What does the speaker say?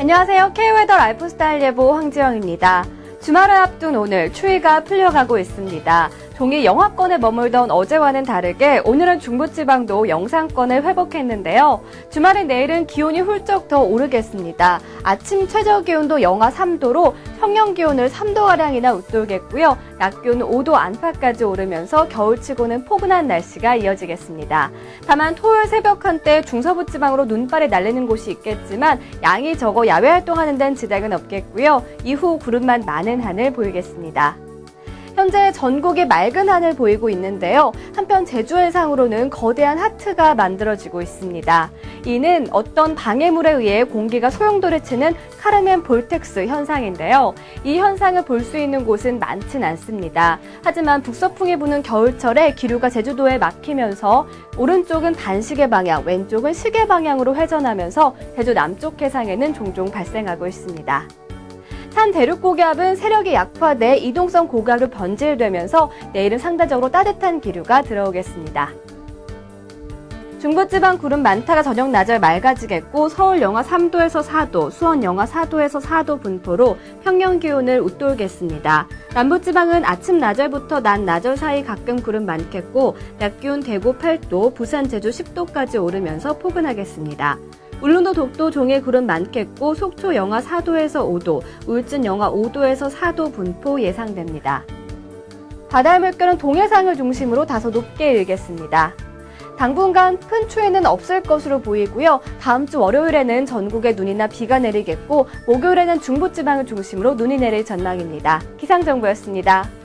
안녕하세요. K웨더 라이프스타일 예보 황지영입니다. 주말을 앞둔 오늘 추위가 풀려가고 있습니다. 종일 영하권에 머물던 어제와는 다르게 오늘은 중부지방도 영상권을 회복했는데요. 주말인 내일은 기온이 훌쩍 더 오르겠습니다. 아침 최저 기온도 영하 3도로 평년 기온을 3도가량이나 웃돌겠고요. 낮 기온은 5도 안팎까지 오르면서 겨울치고는 포근한 날씨가 이어지겠습니다. 다만 토요일 새벽 한때 중서부 지방으로 눈발이 날리는 곳이 있겠지만 양이 적어 야외 활동하는 데는 지장은 없겠고요. 이후 구름만 많은 하늘 보이겠습니다. 현재 전국이 맑은 하늘 보이고 있는데요. 한편 제주 해상으로는 거대한 하트가 만들어지고 있습니다. 이는 어떤 방해물에 의해 공기가 소용돌이 치는 카르멘 볼텍스 현상인데요. 이 현상을 볼 수 있는 곳은 많진 않습니다. 하지만 북서풍이 부는 겨울철에 기류가 제주도에 막히면서 오른쪽은 반시계 방향, 왼쪽은 시계 방향으로 회전하면서 제주 남쪽 해상에는 종종 발생하고 있습니다. 산 대륙 고기압은 세력이 약화돼 이동성 고각으로 변질되면서 내일은 상대적으로 따뜻한 기류가 들어오겠습니다. 중부지방 구름 많다가 저녁 낮에 맑아지겠고 서울 영하 3도에서 4도, 수원 영하 4도에서 4도 분포로 평년 기온을 웃돌겠습니다. 남부지방은 아침 낮을부터 낮 낮을 사이 가끔 구름 많겠고 낮 기온 대구 8도, 부산 제주 10도까지 오르면서 포근하겠습니다. 울릉도 독도 종일 구름 많겠고 속초 영하 4도에서 5도, 울진 영하 5도에서 4도 분포 예상됩니다. 바다의 물결은 동해상을 중심으로 다소 높게 일겠습니다. 당분간 큰 추위는 없을 것으로 보이고요. 다음 주 월요일에는 전국에 눈이나 비가 내리겠고 목요일에는 중부지방을 중심으로 눈이 내릴 전망입니다. 기상정보였습니다.